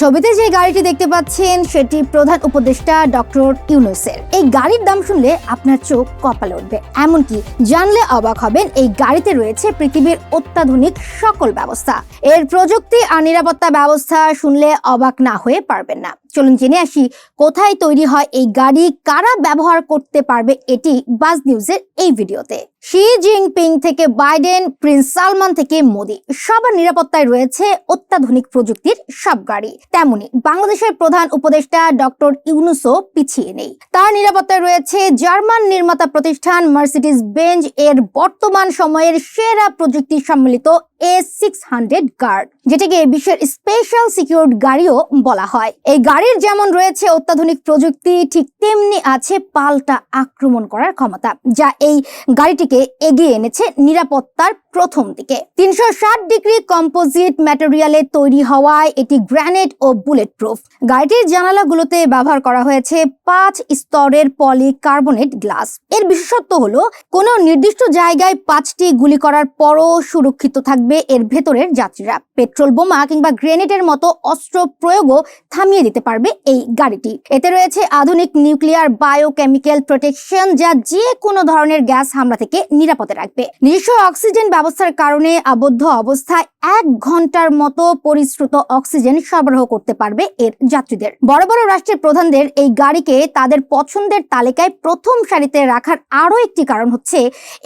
ছবিতে যে গাড়িটি দেখতে পাচ্ছেন, সেটি প্রধান উপদেষ্টা ডক্টর ইউনুসের। এই গাড়ির দাম শুনলে আপনার চোখ কপালে উঠবে। এমনকি জানলে অবাক হবেন, এই গাড়িতে রয়েছে পৃথিবীর অত্যাধুনিক সকল ব্যবস্থা। এর প্রযুক্তি আর নিরাপত্তা ব্যবস্থা শুনলে অবাক না হয়ে পারবেন না। চলুন জেনে আসি, কোথায় তৈরি হয় এই গাড়ি, কারা ব্যবহার করতে পারবে এটি বাজ নিউজের এই ভিডিওতে। শি জিনপিং থেকে বাইডেন, প্রিন্স সালমান থেকে মোদি। সবার নিরাপত্তায় রয়েছে অত্যাধুনিক প্রযুক্তির সব গাড়ি। তেমনি বাংলাদেশের প্রধান উপদেষ্টা ডক্টর ইউনুসও পিছিয়ে নেই। তার নিরাপত্তায় রয়েছে জার্মান নির্মাতা প্রতিষ্ঠান মার্সিডিজ বেঞ্জ এর বর্তমান সময়ের সেরা প্রযুক্তি সম্মিলিত এ সিক্স হান্ড্রেড গার্ড, যেটাকে বিশ্বের স্পেশাল সিকিউরড গাড়িও বলা হয়। এই গাড়ির যেমন রয়েছে অত্যাধুনিক প্রযুক্তি, ঠিক তেমনি আছে পাল্টা আক্রমণ করার ক্ষমতা, যা এই গাড়িটিকে এগিয়ে এনেছে নিরাপত্তার প্রথম দিকে। তিনশো ষাট ডিগ্রি কম্পোজিট ম্যাটেরিয়ালে তৈরি হওয়ায় এটি গ্র্যানেড ও বুলেট প্রুফ গাড়িটির জানালাগুলোতে ব্যবহার করা হয়েছে পাঁচ স্তরের পলি কার্বনেট গ্লাস এর বিশেষত্ব হলো, কোনো নির্দিষ্ট জায়গায় পাঁচটি গুলি করার পরও সুরক্ষিত থাকবে এর ভেতরের যাত্রীরা। পেট্রোল বোমা কিংবা গ্রেনেডের মতো অস্ত্র প্রয়োগও থামিয়ে দিতে পারবে এই গাড়িটি। এতে রয়েছে আধুনিক নিউক্লিয়ার বায়োকেমিক্যাল প্রোটেকশন যা যে কোনো ধরনের গ্যাস হামলা থেকে নিরাপদে রাখবে। নিজস্ব অক্সিজেন ব্যবস্থার কারণে আবদ্ধ অবস্থায় এক ঘণ্টার মতো পরিশ্রুত অক্সিজেন সরবরাহ করতে পারবে এর যাত্রীদের। বড় বড় রাষ্ট্রের প্রধানদের এই গাড়িকে তাদের পছন্দের তালিকায় প্রথম সারিতে রাখার আরও একটি কারণ হচ্ছে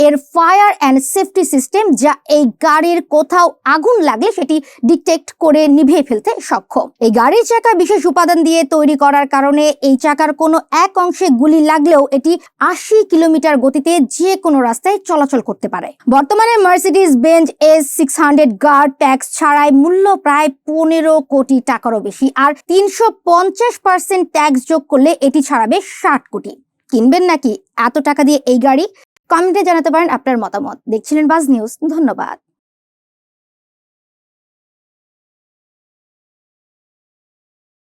এর ফায়ার অ্যান্ড সেফটি সিস্টেম যা এই গাড়ির কোথাও আগুন লাগলে সেটি ডিটেক্ট করে নিভিয়ে ফেলতে সক্ষম। এই গাড়ির চাকা বিশেষ উপাদান দিয়ে তৈরি করার কারণে এই চাকার কোনো এক অংশে গুলি লাগলেও এটি আশি কিলোমিটার গতিতে যে কোনো রাস্তায় চলাচল করতে পারে। বর্তমানে Mercedes Benz S six hundred guard tax ছাড়াই মূল্য প্রায় পনেরো কোটি টাকারও বেশি। আর তিনশো পঞ্চাশ পার্সেন্ট ট্যাক্স যোগ করলে এটি ছাড়াবে ষাট কোটি। কিনবেন নাকি? এত টাকা দিয়ে এই গাড়ি? কমেন্টে জানাতে পারেন আপনার মতামত। দেখছিলেন বাজ নিউজ। ধন্যবাদ।